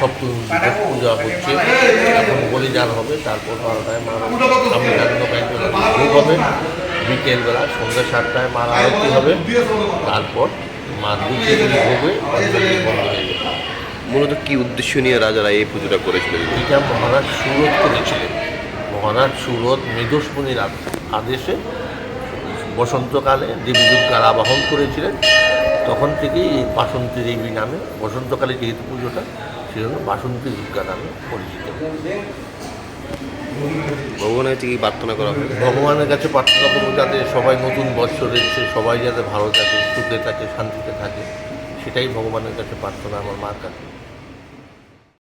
সপ্তমী দিবস পূজা হচ্ছে। এখন বলিদান হবে তারপর বারোটায় ভোগ হবে। বিকেলবেলা সন্ধ্যা সাতটায় মার আরতি হবে। তারপর মা ভোগে অঞ্জলি বন্ধ হয়ে যাবে মূলত কি উদ্দেশ্য নিয়ে রাজারা এই পুজোটা করেছিলেন? এটা মহারাজ সুরত করেছিলেন। মহারাজ সুরত মেদস্মনির আদ- আদেশে বসন্তকালে দেবী দুর্গার আবাহন করেছিলেন। তখন থেকেই এই বাসন্তী দেবী নামে বসন্তকালে যেহেতু পুজোটা সেজন্য বাসন্তী দুর্গা নামে পরিচিত। ভগবানের কাছে কি প্রার্থনা করা হয় ভগবানের কাছে প্রার্থনা করব যাতে সবাই নতুন বছর এসছে সবাই যাতে ভালো থাকে সুখে থাকে শান্তিতে থাকে সেটাই ভগবানের কাছে প্রার্থনা আমার মার কাছে।